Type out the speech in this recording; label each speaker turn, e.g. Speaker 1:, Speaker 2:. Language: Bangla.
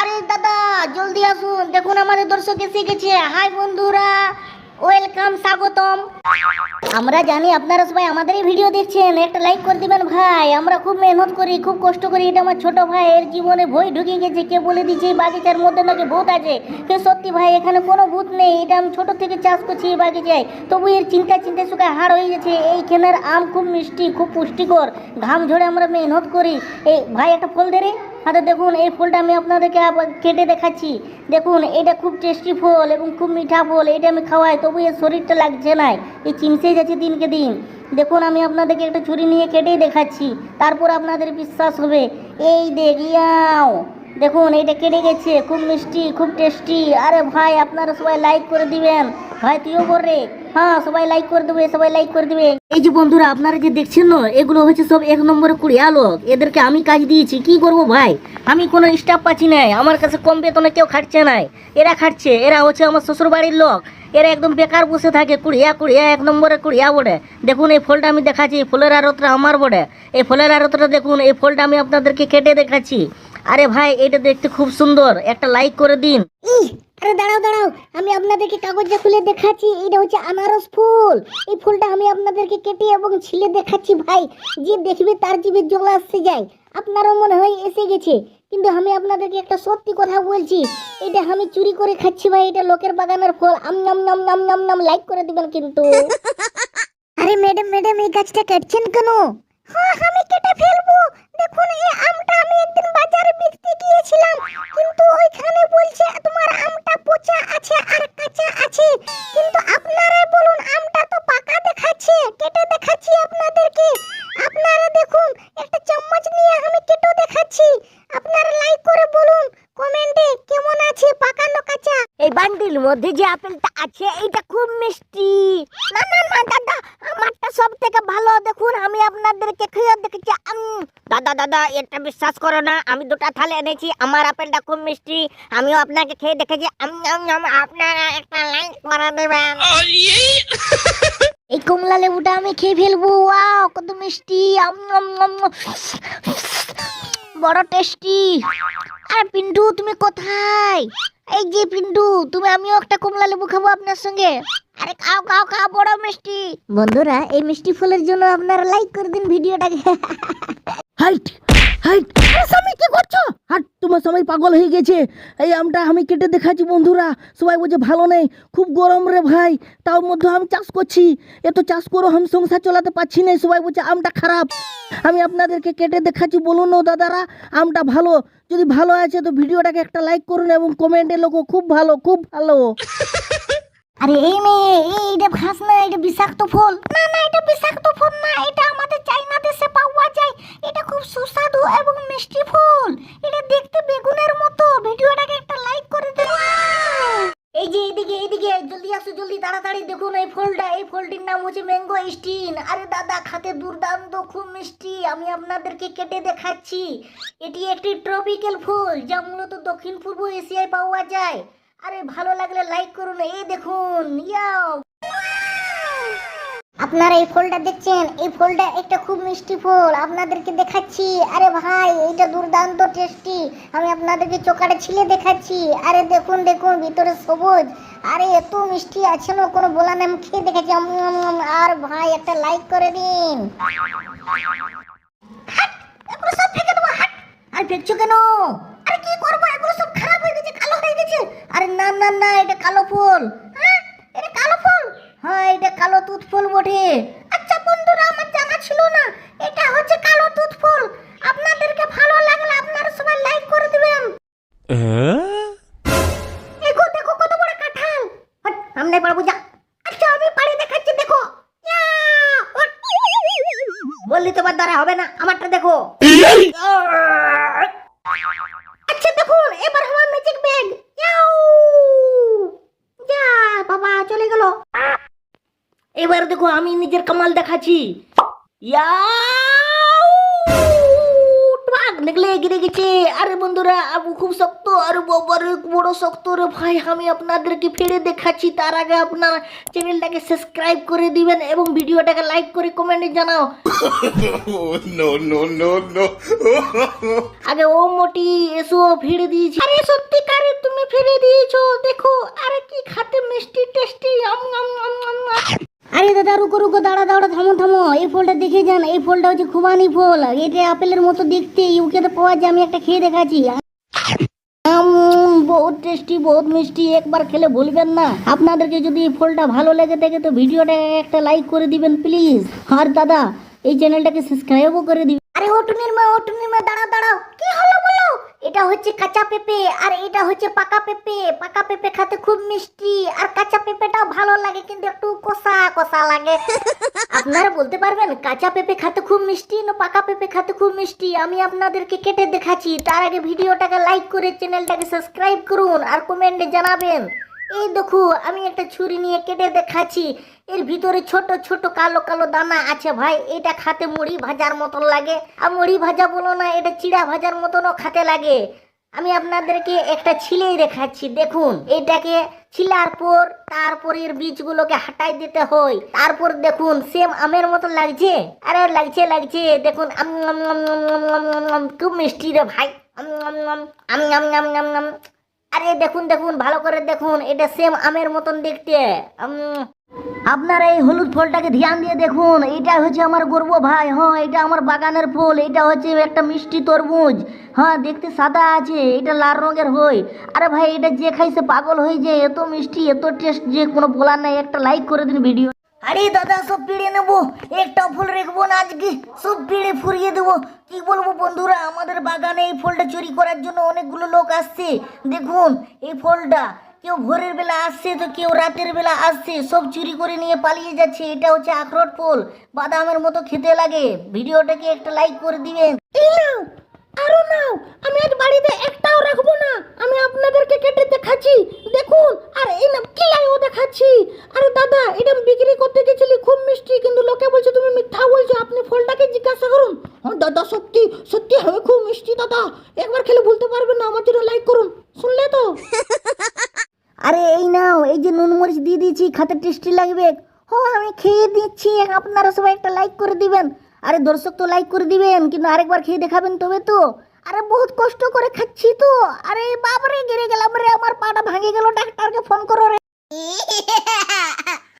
Speaker 1: আরে দাদা, জলদি আসুন। দেখুন আমাদের দর্শক এসে গেছে। হাই বন্ধুরা, ওয়েলকাম, স্বাগতম। আমরা জানি আপনারা সবাই আমাদেরই ভিডিও দেখছেন। একটা লাইক করে দিবেন ভাই। আমরা খুব মেহনত করি, খুব কষ্ট করি। এটা আমার ছোট ভাই এর জীবনে ভয় ঢুকে গেছে। কে বলে দিচ্ছে বাগিচার মধ্যে নাকি ভূত আছে? কে সত্যি ভাই, এখানে কোনো ভূত নেই। এটা আমি ছোট থেকে চাষ করছি এই বাগিচায়। তবু এর চিন্তা চিন্তা শুকা হার হয়ে গেছে। এইখানের আম খুব মিষ্টি, খুব পুষ্টিকর। ঘাম ঝরে আমরা মেহনত করি। এই, ভাই, একটা ফল দে হাতে দেখুন, এই ফলটা আমি আপনাদেরকে কেটে দেখাচ্ছি। দেখুন, এটা খুব টেস্টি ফল এবং খুব মিঠা ফল, এটা আমি খাওয়াই, তবু এর শরীরটা লাগছে না, এই চিমসে যাচ্ছে দিনকে দিন। দেখুন, আমি আপনাদেরকে একটা ছুরি নিয়ে কেটেই দেখাচ্ছি, তারপর আপনাদের বিশ্বাস হবে। এই দেখ, ইয়াও! দেখুন এটা কেটে গেছে, খুব মিষ্টি, খুব টেস্টি আরে ভাই, আপনারা সবাই লাইক করে দিবেন, ভাই, তুইও কর হ্যাঁ সবাই লাইক করে দেবে, সবাই লাইক করে দেবে। এই যে বন্ধুরা, আপনারা যে দেখছেন না, এগুলো হচ্ছে সব এক নম্বরে কুড়িয়া লোক এদেরকে আমি কাজ দিয়েছি। কি করব ভাই? আমি কোনো স্টাফ পাচ্ছি নাই। আমার কাছে কম বেতনে কেউ খাটছে নাই। এরা খাটছে। এরা হচ্ছে আমার শ্বশুর বাড়ির লোক। এরা একদম বেকার বসে থাকে কুড়িয়া কুড়িয়া, এক নম্বরে কুড়িয়া বটে। দেখুন, এই ফলটা আমি দেখাচ্ছি। ফলের আরতটা আমার বটে। এই ফলের আরতটা দেখুন, এই ফলটা আমি আপনাদেরকে কেটে দেখাচ্ছি। আরে ভাই এটা দেখতে খুব সুন্দর। একটা লাইক করে দিন। আরে দাঁড়াও দাঁড়াও। আমি আপনাদেরকে কাগজটা খুলে দেখাচ্ছি। এটা হচ্ছে আনারস ফুল। এই ফুলটা আমি আপনাদেরকে কেটে এবং ছিলে দেখাচ্ছি ভাই। যে দেখবে তার জিভে জল আসতে যায়। আপনারও মনে হয় এসে গেছে। কিন্তু আমি আপনাদেরকে একটা সত্যি কথা বলছি। এটা আমি চুরি করে খাচ্ছি ভাই। এটা লোকের বাগানের ফল। আম নাম নাম নাম নাম নাম লাইক করে দিবেন কিন্তু। আরে ম্যাডাম ম্যাডাম এই গাছটা কাটছেন কেন? হ্যাঁ আমি কেটে ফেলব। দেখুন, এই আমটা আমি একদিন বাজারে বিকতে গিয়েছিলাম কিন্তু ওইখানে বলছে, তোমার আমটা পচা আছে আর কাঁচা আছে। কিন্তু আপনারা বলুন, আমটা তো পাকা দেখাচ্ছে, কেটে দেখাচ্ছি আপনাদেরকে। আপনারা দেখুন, একটা চামচ নিয়ে আমি কেটে দেখাচ্ছি। আপনারা লাইক করে বলুন কমেন্টে কেমন আছে, পাকা কাঁচা? এই বান্ডিল মধ্যে যে আপেলটা আছে এটা খুব মিষ্টি না না না দাদা আমারটা সব থেকে ভালো দেখুন, আমি আপনাদেরকে খেয়ে দেখেছি। দাদা দাদা, এটা বিশ্বাস করো না, আমি দুটো থালে এনেছি, আমার আপেলটা খুব মিষ্টি, আমিও আপনাকে খেয়ে দেখেছি। আপনারা একটা লাইক করে দেবেন। এই কমলা লেবুটা আমি খেয়ে ফেলব, ওয়াও, কত মিষ্টি। বড় টেস্টি। আরে পিন্টু, তুমি কোথায়? এই যে পিন্টু, তুমি আমিও একটা কমলা লেবু খাব আপনার সঙ্গে। আরে খাও খাও খাও, বড় মিষ্টি। বন্ধুরা, এই মিষ্টি ফলের জন্য আপনারা লাইক করে দিন ভিডিওটাকে।
Speaker 2: হাইট স্বামী, কি করছ? হাট, তোমার স্বামী পাগল হয়ে গেছে। এই আমটা আমি কেটে দেখাচ্ছি, বন্ধুরা। সবাই বলছে, ভালো নেই। খুব গরম রে ভাই। তাও মধ্যে আমি চাষ করছি। এত চাষ করো আমি সংসার চালাতে পারছি না। সবাই বলছে, আমটা খারাপ। আমি আপনাদেরকে কেটে দেখাচ্ছি। বলুন ও দাদারা, আমটা ভালো। যদি ভালো আছে, তো ভিডিওটাকে একটা লাইক করুন এবং কমেন্টে লোক খুব ভালো খুব ভালো।
Speaker 1: আরে, এই মেয়ে, এই, এটা খাস না এটা বিষাক্ত ফল। না না, এটা বিষাক্ত ফল না, এটা আমাদের চাইনা দেশে পাওয়া যায়, এটা খুব সুস্বাদু এবং মিষ্টি ফুল। এটা দেখতে বেগুনের মতো। ভিডিওটাকে একটা লাইক করে দেন। এই যে এইদিকে এইদিকে, জলদি আসো, জলদি, তাড়াতাড়ি দেখুন এই ফলটা। এই ফলটির নাম হচ্ছে ম্যাঙ্গো স্টিন। আরে দাদা, খাতে দুর্দান্ত, খুব মিষ্টি। আমি আপনাদেরকে কেটে দেখাচ্ছি। এটি একটি ট্রপিক্যাল ফুল, যা মূলত দক্ষিণ পূর্ব এশিয়ায় পাওয়া যায়। আরে ভালো লাগলে লাইক করুন। এই দেখুন, ইয়াও। আপনারা এই ফলটা দেখছেন? এই ফলটা একটা খুব মিষ্টি ফল। আপনাদেরকে দেখাচ্ছি। আরে ভাই, এইটা দুর্দান্ত টেস্টি আমি আপনাদেরকে চোকাটা ছিলে দেখাচ্ছি। আরে দেখুন দেখুন, ভিতরে সবুজ। আরে এত মিষ্টি আছে না, কোনো বলা নেই, আমি খেয়ে দেখাচ্ছি। আর ভাই, একটা লাইক করে দিন। সব আর কেন? কি করব? এগুলো সব খারাপ হয়ে গেছে, কালো হয়ে গেছে। আরে না না না এটা এটা কালো ফুল। হ্যাঁ এটা কালো তুত ফুল বটে। আচ্ছা বন্ধুরা, আমার জানা ছিল না, এটা হচ্ছে কালো তুত ফুল। আপনাদেরকে ভালো লাগলে আপনারা সবাই লাইক করে দিবেন। দেখো দেখো আমি নিজের কামাল দেখাচ্ছি। ইয়াও টুয়াক, লেগে দেখলে এগিয়ে গেছে আরে বন্ধুরা আবু খুব শক্ত আর বাবার বড় শক্ত রে ভাই আমি আপনাদেরকে ফিরে দেখাচ্ছি। তার আগে আপনার চ্যানেলটাকে সাবস্ক্রাইব করে দিবেন এবং ভিডিওটাকে লাইক করে কমেন্টে জানাও. আগে ও মোটি এসো ফিরে দিয়েছি। আরে সত্যিকারে তুমি ফিরে দিয়েছ দেখো আরে কি খাতে মিষ্টি টেস্টি আম আম আম আম আম। আরে দাদা রুকো রুকো দাঁড়া দাঁড়া থামো থামো, এই ফলটা দেখে যান, এই ফলটা হচ্ছে খুবানি ফল। এটা আপেলের মতো দেখতে, ইউকেতে পাওয়া যায়, আমি একটা খেয়ে দেখাচ্ছি। বহুত টেস্টি, বহুত মিষ্টি, একবার খেলে ভুলবেন না। আপনাদেরকে যদি এই ফলটা ভালো লেগে থাকে, তো ভিডিওটা একটা লাইক করে দিবেন, প্লিজ। আর দাদা, এই চ্যানেলটাকে সাবস্ক্রাইবও করে দিবেন। আরে ওটুনির মা ওটুনির মা, দাঁড়াও দাঁড়াও। এটা হচ্ছে কাঁচা পেঁপে, আর এটা হচ্ছে পাকা পেঁপে। পাকা পেঁপে খেতে খুব মিষ্টি, আর কাঁচা পেঁপেটাও ভালো লাগে, কিন্তু একটু কষা কষা লাগে। আপনারা বলতে পারবেন, কাঁচা পেঁপে খেতে খুব মিষ্টি, না পাকা পেঁপে খেতে খুব মিষ্টি? আমি আপনাদেরকে কেটে দেখাচ্ছি, তার আগে ভিডিওটাকে লাইক করে চ্যানেলটাকে সাবস্ক্রাইব করুন, আর কমেন্টে জানাবেন। এই দেখো আমি একটা ছুরি নিয়ে কেটে দেখাচ্ছি এর ভিতরে ছোট ছোট কালো কালো দানা আছে ভাই এটা খাতে মুড়ি ভাজার মতন লাগে আর মুড়ি ভাজা বলো না এটা চিড়া ভাজার মতনও খাতে লাগে আমি আপনাদেরকে একটা ছিলেই দেখাচ্ছি দেখুন এটাকে ছিলার পর তারপর এর বীজগুলোকে হাটাই দিতে হয় তারপর দেখুন সেম আমের মতো লাগছে আরে লাগছে লাগছে দেখুন খুব মিষ্টি রে ভাই আম নাম নাম নাম আরে দেখুন দেখুন, ভালো করে দেখুন, এটা সেম আমের মতন দেখতে। আপনারা এই হলুদ ফলটাকে ধ্যান দিয়ে দেখুন, এটা হচ্ছে আমার গর্ব ভাই হ্যাঁ এটা আমার বাগানের ফুল, এটা হচ্ছে একটা মিষ্টি তরমুজ হ্যাঁ দেখতে সাদা আছে, এটা লাল রঙের হয়। আরে ভাই, এটা যে খাই সে পাগল হয়ে যায়, এত মিষ্টি, এত টেস্ট যে কোনো বলার নাই, একটা লাইক করে দিন ভিডিও আরে দাদা, সব পিড়ে নেব। একটা ফুল রাখব না আজকে, সব পিড়ে ফুরিয়ে দেবো। কি বলব বন্ধুরা, আমাদের বাগানে এই ফলটা চুরি করার জন্য অনেকগুলো লোক আসছে। দেখুন, এই ফলটা কেউ ভোরের বেলা আসছে তো কেউ রাতের বেলা আসছে। সব চুরি করে নিয়ে পালিয়ে যাচ্ছে। এটা হচ্ছে আখরোট ফল। বাদামের মতো খেতে লাগে। ভিডিওটাকে একটা লাইক করে দিবেন।
Speaker 2: এই নাও, আমি আজ বাড়িতে একটাও রাখব না। আমি আপনাদেরকে কেটে দেখাচ্ছি, দেখুন, আর এই না কিলাইও দেখাচ্ছি। আরে দাদা, এটা বিক্রি করতে গেছিলি, খুব মিষ্টি, কিন্তু লোকে বলছে তুমি মিথ্যা বলছো, আপনি ফলটাকে জিজ্ঞাসা করুন। দাদা, সত্যি সত্যি হবে খুব মিষ্টি, দাদা। একবার খেলে ভুলতে পারবেন না, আমার জন্য লাইক করুন। শুনলে তো?
Speaker 1: আরে এই নাও, এই যে নুন মরিচ দিয়ে দিয়েছি, খাতে টেস্টি লাগবে। ও আমি খেয়ে দিচ্ছি, আপনারা সবাই একটা লাইক করে দিবেন। আরে দর্শক তো লাইক করে দিবেন, কিন্তু আরেকবার খেয়ে দেখাবেন তবে তো। আরে বহুত কষ্ট করে খাচ্ছি তো। আরে বাবারে গেড়ে গেলাম রে, আমার পাটা ভাঙে গেল, ডাক্তারকে ফোন করো রে।